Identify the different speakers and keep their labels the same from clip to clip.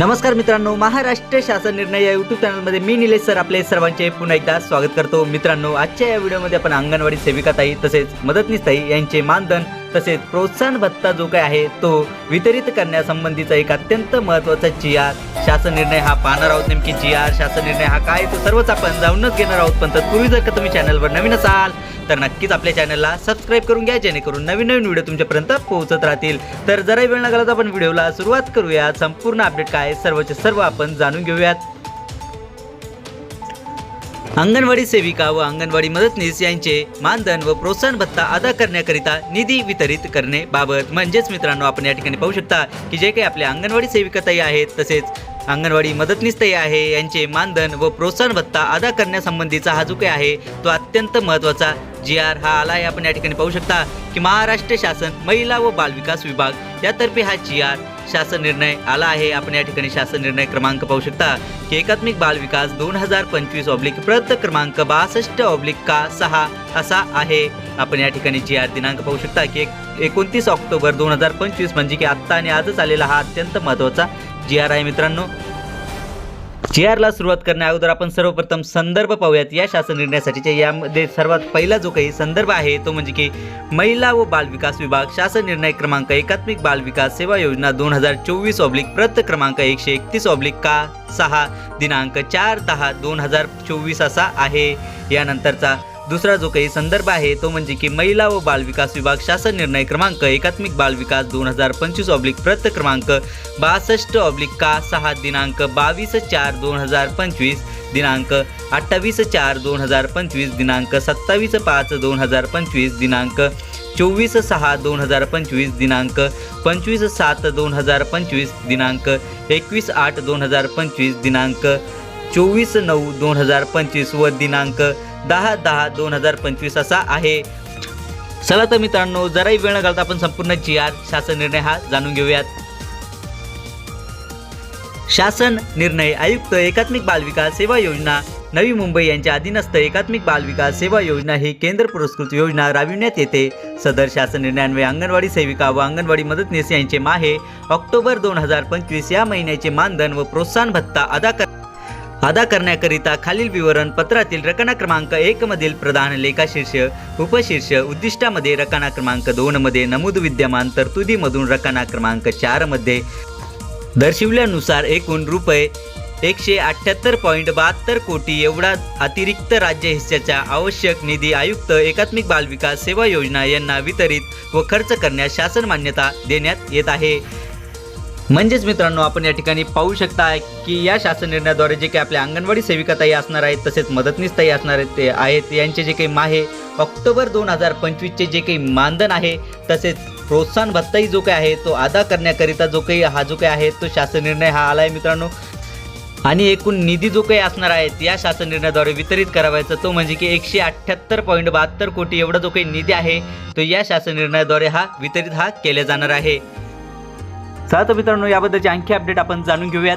Speaker 1: नमस्कार मित्रांनो महाराष्ट्र शासन निर्णय या यूट्यूब चॅनलमध्ये मी निलेश सर आपले सर्वांचे पुन्हा एकदा स्वागत करतो. मित्रांनो आजच्या या व्हिडिओमध्ये आपण अंगणवाडी सेविकाताई तसेच मदतनीसताई यांचे मानधन तसेच प्रोत्साहन भत्ता जो काय आहे तो वितरित करण्यासंबंधीचा एक अत्यंत महत्त्वाचा जी आर शासन निर्णय हा पाहणार आहोत नेमकी जी आर शासन निर्णय हा काय तो सर्वच आपण जाऊनच घेणार आहोत. पण तत्पूर्वी जर का तुम्ही चॅनलवर नवीन असाल तर नक्कीच आपल्या चॅनलला सबस्क्राईब करून घ्या जेणेकरून नवीन नवीन व्हिडिओ तुमच्यापर्यंत पोहोचत राहतील. तर जरा वेळ न घालवता आपण व्हिडिओला सुरुवात करूया संपूर्ण अपडेट काय सर्वचे सर्व आपण जाणून घेऊयात. अंगणवाडी सेविका व अंगणवाडी मदतनीस यांचे मानधन व प्रोत्साहन भत्ता अदा करण्याकरिता निधी वितरित करणे बाबत. म्हणजेच मित्रांनो आपण या ठिकाणी पाहू शकता की जे काही आपल्या अंगणवाडी सेविकाताई आहेत तसेच अंगणवाडी मदतनीसताई आहे. यांचे मानधन व प्रोत्साहन भत्ता अदा करण्यासंबंधीचा हा जो काही आहे तो अत्यंत महत्त्वाचा. जी आर हा आला आहे आपण या ठिकाणी पाहू शकता की महाराष्ट्र शासन महिला व बालविकास विभाग यातर्फे हा जी आर शासन निर्णय आला आहे. आपण या ठिकाणी शासन निर्णय क्रमांक पाहू शकता की एकात्मिक बाल विकास दोन हजार पंचवीस ऑब्लिक प्रत क्रमांक बासष्ट ऑब्लिक का सहा असा आहे. आपण या ठिकाणी जी आर दिनांक पाहू शकता की एक एकोणतीस ऑक्टोबर दोन हजार पंचवीस म्हणजे की आत्ता आणि आजच आलेला हा अत्यंत महत्त्वाचा जी आर आहे मित्रांनो. जी आरला सुरुवात करण्या अगोदर आपण सर्वप्रथम संदर्भ पाहूयात. या शासन निर्णयासाठीच्या यामध्ये सर्वात पहिला जो काही संदर्भ आहे तो म्हणजे की महिला व बाल विकास विभाग शासन निर्णय क्रमांक एकात्मिक बाल विकास सेवा योजना दोन हजार चोवीस ऑब्लिक प्रत क्रमांक एकशे एकतीस ऑब्लिक का सहा दिनांक चार दहा दोन हजार चोवीस असा आहे. यानंतरचा दुसरा जो काही संदर्भ आहे तो म्हणजे की महिला व बाल विकास विभाग शासन निर्णय क्रमांक एकात्मिक बालविकास दोन हजार पंचवीस ऑब्लिक प्रत क्रमांक बासष्ट ऑब्लिक का सहा दिनांक बावीस चार दोन हजार पंचवीस दिनांक अठ्ठावीस चार दोन हजार पंचवीस दिनांक सत्तावीस पाच दोन हजार पंचवीस दिनांक चोवीस सहा दोन हजार पंचवीस दिनांक पंचवीस सात दोन हजार पंचवीस दिनांक एकवीस आठ दोन हजार पंचवीस दिनांक चोवीस नऊ दोन हजार पंचवीस व दिनांक दहा दहा दोन हजार पंचवीस असा आहे. चला तर मित्रांनो जराही वेळ न घालता आपण संपूर्ण जी आर शासन निर्णय हा जाणून घेऊयात. शासन निर्णय आयुक्त एकात्मिक बालविकास सेवा योजना नवी मुंबई यांच्या अधीनस्थ एकात्मिक बालविकास सेवा योजना ही केंद्र पुरस्कृत योजना राबविण्यात येते. सदर शासन निर्णयान्वये अंगणवाडी सेविका व अंगणवाडी मदतनीस यांचे माहे ऑक्टोबर दोन हजार पंचवीस या महिन्याचे मानधन व प्रोत्साहन भत्ता अदा कर अदा करण्याकरिता खालील विवरण पत्रातील रकाना क्रमांक एक मधील प्रधान लेखाशीर्ष उपशीर्ष उद्दिष्टामध्ये रकाना क्रमांक दोन मध्ये नमूद विद्यमान तरतुदीमधून रकाना क्रमांक चारमध्ये दर्शविल्यानुसार एकूण रुपये एकशे अठ्ठ्याहत्तर पॉईंट बहात्तर कोटी एवढा अतिरिक्त राज्य हिस्स्याचा आवश्यक निधी आयुक्त एकात्मिक बालविकास सेवा योजना यांना वितरित व खर्च करण्यास शासन मान्यता देण्यात येत आहे. म्हणजेच मित्रांनो आपण या ठिकाणी पाहू शकता की या शासन निर्णयाद्वारे जे काही आपल्या अंगणवाडी सेविकाताई असणार आहेत तसेच मदतनीसताई असणार आहेत ते आहेत यांचे जे काही माहे ऑक्टोबर दोन हजार पंचवीसचे जे काही मानधन आहे तसेच प्रोत्साहन भत्ताही जो काही आहे तो अदा करण्याकरिता जो काही हा जो काही आहे तो शासन निर्णय हा आला आहे मित्रांनो. आणि एकूण निधी जो काही असणार आहे या शासन निर्णयाद्वारे वितरित करावायचा तो म्हणजे की एकशे अठ्ठ्याहत्तर पॉईंट बहात्तर कोटी एवढा जो काही निधी आहे तो या शासन निर्णयाद्वारे हा वितरित हा केला जाणार आहे. चला तर मित्रांनो याबद्दलचे आणखी अपडेट आपण जाणून घेऊयात.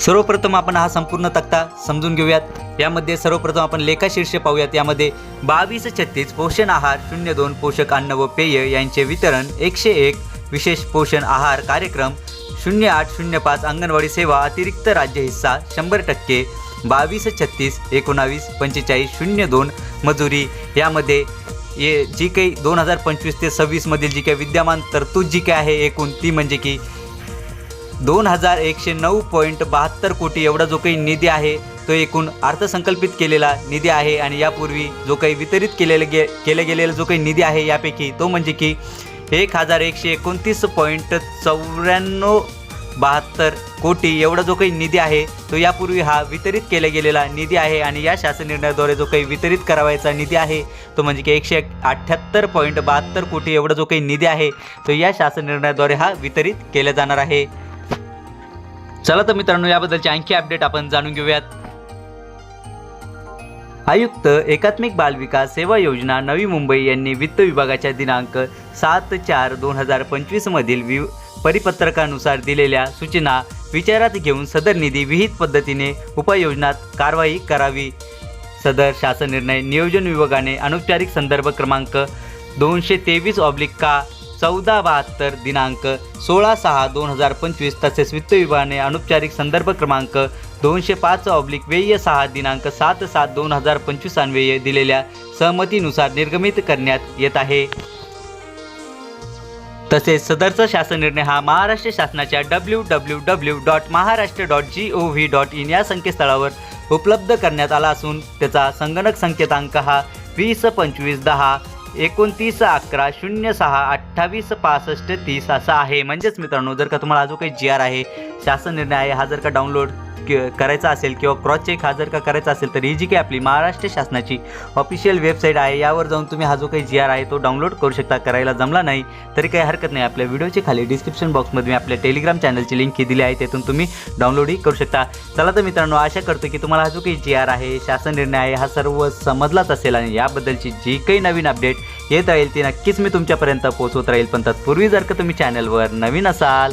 Speaker 1: सर्वप्रथम आपण हा संपूर्ण तक्ता समजून घेऊयात. यामध्ये सर्वप्रथम आपण लेखाशीर्ष पाहूयात. यामध्ये बावीस छत्तीस पोषण आहार शून्य दोन पोषक अन्न व पेय यांचे वितरण एकशे एक विशेष पोषण आहार कार्यक्रम शून्य आठ शून्य पाच अंगणवाडी सेवा अतिरिक्त राज्य हिस्सा शंभर टक्के बावीस छत्तीस एकोणावीस पंचेचाळीस शून्य दोन मजुरी. यामध्ये ये जी काही दोन हजार पंचवीस ते सव्वीसमधील जी काही विद्यमान तरतूद जी काही आहे एकूण ती म्हणजे की दोन हजार एकशे नऊ पॉईंट बहात्तर कोटी एवढा जो काही निधी आहे तो एकूण अर्थसंकल्पित केलेला निधी आहे आणि यापूर्वी जो काही वितरित केलेला गे केला गेलेला जो काही निधी आहे यापैकी तो म्हणजे की एक हजार एकशे एकोणतीस पॉईंट चौऱ्याण्णव बहात्तर कोटी एवढा जो काही निधी आहे तो यापूर्वी हा वितरित केला गेलेला निधी आहे आणि या शासन निर्णयाद्वारे जो काही वितरित करावायचा निधी आहे तो म्हणजे की एकशे अठ्ठ्याहत्तर पॉईंट बहात्तर कोटी एवढा जो काही निधी आहे तो या शासन निर्णयाद्वारे हा वितरित केला जाणार आहे. चला तर मित्रांनो याबद्दलचे आणखी अपडेट आपण जाणून घेऊयात. आयुक्त एकात्मिक बालविकास सेवा योजना नवी मुंबई यांनी वित्त विभागाच्या दिनांक सात चार दोन हजार पंचवीसमधील वि परिपत्रकानुसार दिलेल्या सूचना विचारात घेऊन सदर निधी विहित पद्धतीने उपाययोजनात कारवाई करावी. सदर शासन निर्णय नियोजन विभागाने अनौपचारिक संदर्भ क्रमांक दोनशे तेवीस ऑब्लिक का चौदा बहात्तर दिनांक सोळा सहा दोन हजार पंचवीस तसेच वित्त विभागाने अनौपचारिक संदर्भ क्रमांक दोनशे पाच ऑब्लिक व्यय सहा दिनांक सात सात दोन हजार पंचवीस अन्वये दिलेल्या सहमतीनुसार निर्गमित करण्यात येत आहे. तसेच सदरचा शासन निर्णय हा महाराष्ट्र शासनाच्या W W W dot Maharashtra dot G O V dot in या संकेतस्थळावर उपलब्ध करण्यात आला असून त्याचा संगणक संकेतांक हा वीस पंचवीस दहा एकोणतीस अकरा शून्य सहा अठ्ठावीस पासष्ट तीस असा आहे. म्हणजेच मित्रांनो जर का तुम्हाला अजून जो काही जी आर आहे शासन निर्णय आहे हा जर का डाउनलोड करायचा असेल किंवा क्रॉस चेक हा जर का करायचा असेल तर ही जी काही आपली महाराष्ट्र शासनाची ऑफिशियल वेबसाईट आहे यावर जाऊन तुम्ही हा जो काही जी आर आहे तो डाउनलोड करू शकता. करायला जमला नाही तरी काही हरकत नाही. आपल्या व्हिडिओच्या खाली डिस्क्रिप्शन बॉक्समध्ये मी आपल्या टेलिग्राम चॅनलची लिंक ही दिली आहे त्यातून तुम्ही डाउनलोडही करू शकता. चला तर मित्रांनो आशा करतो की तुम्हाला हा जो काही जी आर आहे शासन निर्णय आहे हा सर्व समजलाच असेल आणि याबद्दलची जी काही नवीन अपडेट येत राहील ती नक्कीच मी तुमच्यापर्यंत पोहोचवत राहील. पण तत्पूर्वी जर का तुम्ही चॅनलवर नवीन असाल